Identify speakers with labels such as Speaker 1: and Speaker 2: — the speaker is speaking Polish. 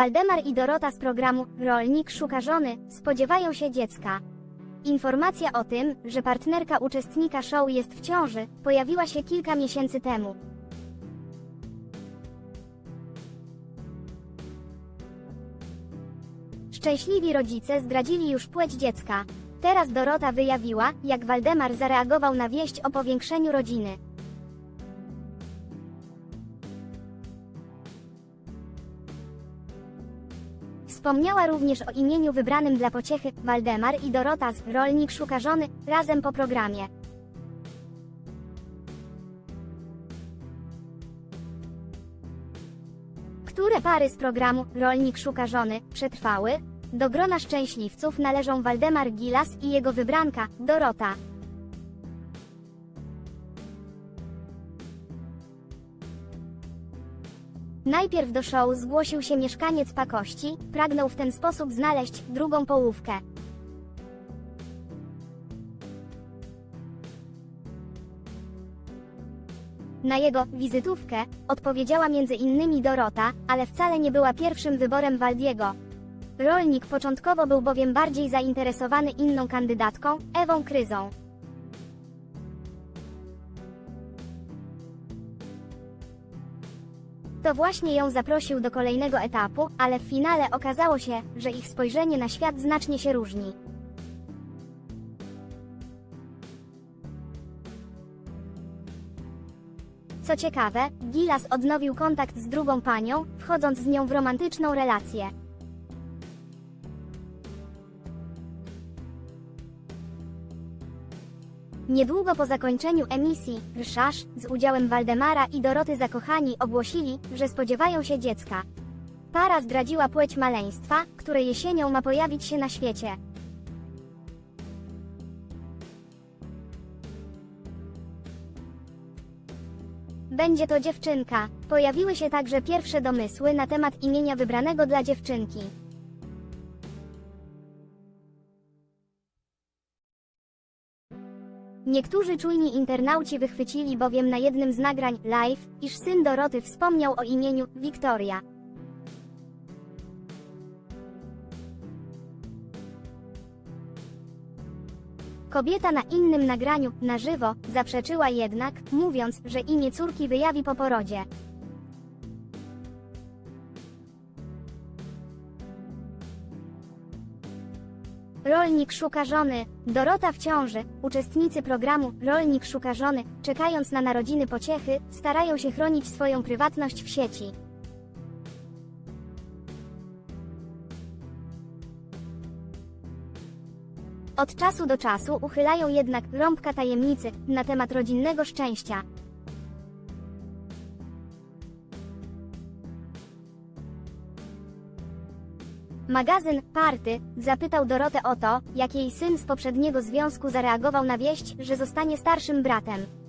Speaker 1: Waldemar i Dorota z programu Rolnik szuka żony spodziewają się dziecka. Informacja o tym, że partnerka uczestnika show jest w ciąży, pojawiła się kilka miesięcy temu. Szczęśliwi rodzice zdradzili już płeć dziecka. Teraz Dorota wyjawiła, jak Waldemar zareagował na wieść o powiększeniu rodziny. Wspomniała również o imieniu wybranym dla pociechy Waldemar i Dorota z Rolnik szuka żony razem po programie. Które pary z programu Rolnik szuka żony przetrwały? Do grona szczęśliwców należą Waldemar Gilas i jego wybranka Dorota. Najpierw do show zgłosił się mieszkaniec Pakości, pragnął w ten sposób znaleźć drugą połówkę. Na jego wizytówkę odpowiedziała między innymi Dorota, ale wcale nie była pierwszym wyborem Waldiego. Rolnik początkowo był bowiem bardziej zainteresowany inną kandydatką, Ewą Kryzą. To właśnie ją zaprosił do kolejnego etapu, ale w finale okazało się, że ich spojrzenie na świat znacznie się różni. Co ciekawe, Gilas odnowił kontakt z drugą panią, wchodząc z nią w romantyczną relację. Niedługo po zakończeniu emisji, Ryszarz, z udziałem Waldemara i Doroty Zakochani ogłosili, że spodziewają się dziecka. Para zdradziła płeć maleństwa, które jesienią ma pojawić się na świecie. Będzie to dziewczynka. Pojawiły się także pierwsze domysły na temat imienia wybranego dla dziewczynki. Niektórzy czujni internauci wychwycili bowiem na jednym z nagrań live, iż syn Doroty wspomniał o imieniu Wiktoria. Kobieta na innym nagraniu, na żywo, zaprzeczyła jednak, mówiąc, że imię córki wyjawi po porodzie. Rolnik szuka żony. Dorota w ciąży. Uczestnicy programu Rolnik szuka żony, czekając na narodziny pociechy, starają się chronić swoją prywatność w sieci. Od czasu do czasu uchylają jednak rąbka tajemnicy na temat rodzinnego szczęścia. Magazyn Party zapytał Dorotę o to, jak jej syn z poprzedniego związku zareagował na wieść, że zostanie starszym bratem.